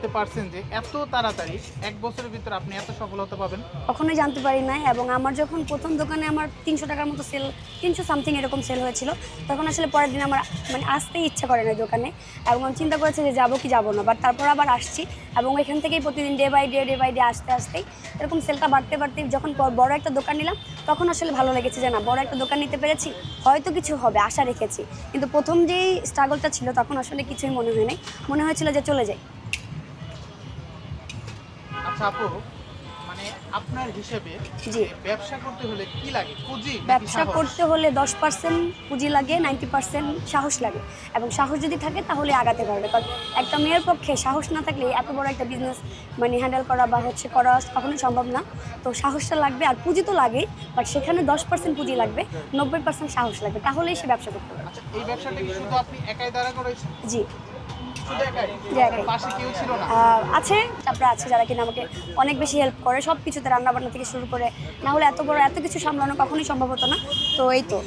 ভাবতে পারছেন যে এত তাড়াতাড়ি এক বছরের ভিতরে আপনি এত সফলতা পাবেন? কখনোই জানতে পারি নাই এবং আমার যখন প্রথম দোকানে আমার তিনশো টাকার মতো সেল তিনশো সামথিং এরকম সেল হয়েছিল, তখন আসলে পরের দিন আমার মানে আসতেই ইচ্ছা করে না দোকানে এবং আমি চিন্তা করেছি যে যাব কি যাব না বাট তারপর আবার আসছি এবং এখান থেকেই প্রতিদিন day by day day by day আসতে আসতেই এরকম সেলটা বাড়তে বাড়তে যখন বড় একটা দোকান নিলাম, তখন আসলে ভালো লেগেছে যে না, বড় একটা দোকান নিতে পেরেছি, হয়তো কিছু হবে, আশা রেখেছি। কিন্তু প্রথম যেই স্ট্রাগলটা ছিল তখন আসলে কিছুই মনে হয় নাই। মনে হয়েছিল যে চলে যাই। আচ্ছা আপু মানে আপনার হিসেবে জি। ব্যবসা করতে হলে কি লাগে? পুঁজি ব্যবসা করতে হলে দশ পার্সেন্ট পুঁজি লাগে নাইনটি পার্সেন্ট সাহস লাগে। এবং সাহস যদি থাকে তাহলে আগাতে পারবে। কারণ একটা মেয়ের পক্ষে সাহস না থাকলে এত বড় একটা বিজনেস মানে হ্যান্ডেল করা বা হচ্ছে করা কখনোই সম্ভব না। তো সাহসটা লাগবে আর পুঁজি তো লাগেই বাট সেখানে দশ পার্সেন্ট পুঁজি লাগবে নব্বই পার্সেন্ট সাহস লাগবে। তাহলেই সে ব্যবসা করতে পারবে। আচ্ছা এই ব্যবসাটা কি শুধু আপনি একাই দ্বারা করেছেন? জি। আছে তারপরে আছে যারা কিনা আমাকে অনেক বেশি হেল্প করে। সব কিছুতে রান্নাবান্না থেকে শুরু করে না হলে এত বড় এত কিছু সামলানো কখনোই সম্ভব হতো না। তো এই তো।